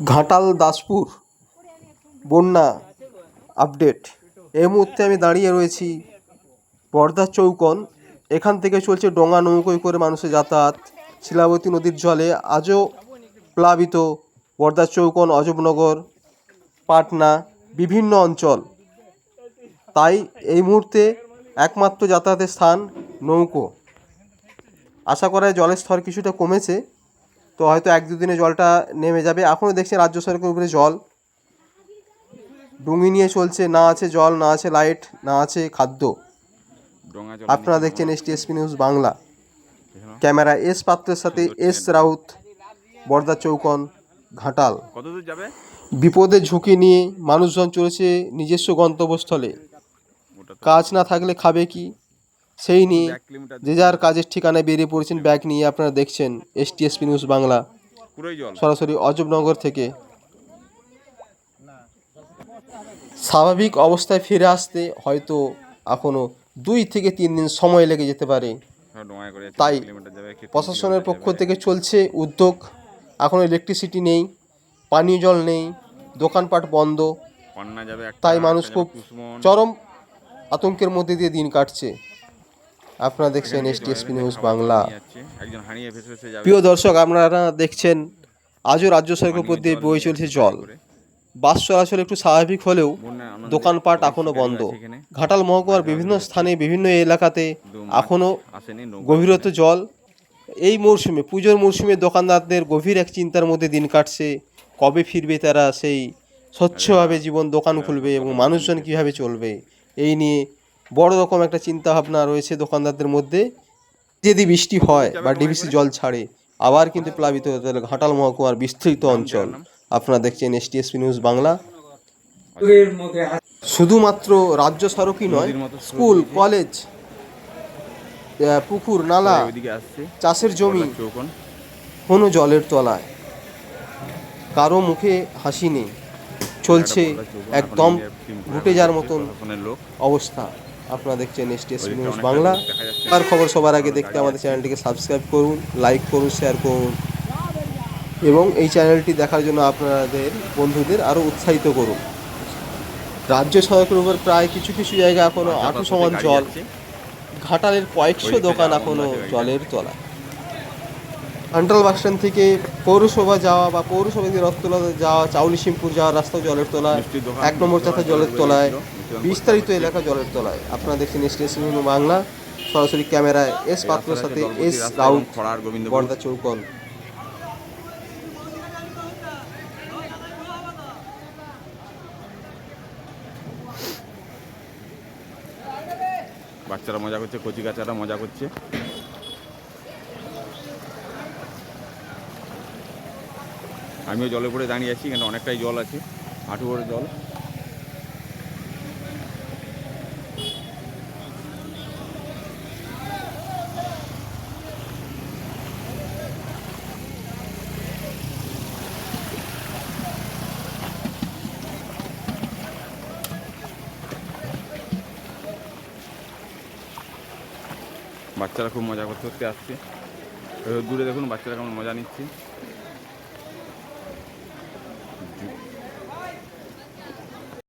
ঘাটাল দাসপুর। বন্যা আপডেট। এই মুহূর্তে আমি দাঁড়িয়ে রয়েছি বর্ধার চৌকন। এখান থেকে চলছে ডোঙা নৌকোয় করে মানুষের যাতায়াত। শিলাবতী নদীর জলে আজও প্লাবিত বর্ধার চৌকন, অজবনগর, পাটনা, বিভিন্ন অঞ্চল। তাই এই মুহূর্তে একমাত্র যাতায়াতের স্থান নৌকো। আশা করা জলের স্তর কিছুটা কমেছে। তো হয়তো এক দুদিনে জলটা নেমে যাবে। এখনও দেখছি রাজ্য সরকারের উপরে জল। ডুঙি নিয়ে চলছে না আছে জল না আছে লাইট না আছে খাদ্য। আপনারা দেখছেন S TSP news Bangla. Camera S পাত্রের সাথে এস রাউত বর্দা চৌকন ঘাটাল। বিপদের ঝুঁকি নিয়ে মানুষজন চলেছে নিজস্ব গন্তব্যস্থলে। কাজ না থাকলে খাবে কি? সেই নিয়ে যে যার কাজের ঠিকানায় বেরিয়ে পড়েছেন ব্যাগ নিয়ে আপনারা দেখছেন এস টিএসপি নিউজ বাংলা। সরাসরি অজবনগর থেকে। স্বাভাবিক অবস্থায় ফিরে আসতে হয়তো এখনও দুই থেকে তিন দিন সময় লেগে যেতে পারে। যাচ্ছে, তাই প্রশাসনের পক্ষ থেকে চলছে উদ্যোগ। এখনও ইলেকট্রিসিটি নেই পানীয় জল নেই দোকানপাট বন্ধ। তাই মানুষ খুব চরম আতঙ্কের মধ্যে দিয়ে দিন কাটছে। আপনারা দেখছেন এস টিএসপি নিউজ বাংলা। প্রিয় দর্শক আপনারা দেখছেন আজও রাজ্য সরকারের উপর দিয়ে বয়ে চলছে জল। বাস চলাচল একটু স্বাভাবিক হলেও দোকানপাট এখনও বন্ধ। ঘাটাল মহকুমার বিভিন্ন স্থানে বিভিন্ন এলাকাতে দু মাস এখনও আসেনি নৌকা গভীরত জল। এই মরশুমে পুজোর মরশুমে দোকানদারদের গভীর এক চিন্তার মধ্যে দিন কাটছে। কবে ফিরবে তারা? সেই স্বচ্ছভাবে জীবন দোকান খুলবে এবং মানুষজন কীভাবে চলবে? এই নিয়ে বড় রকম একটা চিন্তা ভাবনা রয়েছে দোকানদারদের মধ্যে যদি বৃষ্টি হয় বা ডিবিসি জল ছাড়ে আবার কিন্তু প্লাবিত হতে পারে ঘাটাল মহকুমার বিস্তৃত অঞ্চল। আপনারা দেখছেন এসটিএসপি নিউজ বাংলা। শুধুমাত্র রাজ্য সড়কই নয় স্কুল কলেজ পুকুর নালা চাষের জমি কোনো জলের তলায়। কারও মুখে হাসি নেই। চলছে একদম ঘুটে যাওয়ার মতন অবস্থা। আপনারা দেখছেন এসটিএস ওইদিকটা নিউজ বাংলা। আর খবর সবার আগে দেখতে আমাদের চ্যানেলটিকে সাবস্ক্রাইব করুন লাইক করুন শেয়ার করুন। এবং এই চ্যানেলটি দেখার জন্য আপনাদের বন্ধুদের আরও উৎসাহিত করুন। রাজ্য সড়কের উপর প্রায় কিছু কিছু জায়গা এখনও আঁটু সমান জল। ঘাটালের কয়েকশো দোকান যাওয়া এখনও বন্ধ আছে ওই জলের তলায়। সেন্ট্রাল বাস স্ট্যান্ড থেকে পৌরসভা যাওয়া বা পৌরসভা দিয়ে রথতলা যাওয়া চাউলিশিমপুর যাওয়ার রাস্তাও জলের তলায়। দোকান, এক নম্বর চাথা জলের তলায়। বিস্তারিত এলাকা জলের তলায়। আপনারা দেখছেন স্টেশন বাংলা। সরাসরি ক্যামেরায় এস পাত্রের সাথে এস এবং বর্দা চৌকন বাচ্চারা মজা করছে কচি কাচারা মজা করছে। আমিও জলে পড়ে দাঁড়িয়ে আছি এখানে অনেকটাই জল আছে হাঁটু ভরে জল। বাচ্চারা খুব মজা করতে করতে আসছে। দূরে দেখুন বাচ্চারা কেমন মজা নিচ্ছে।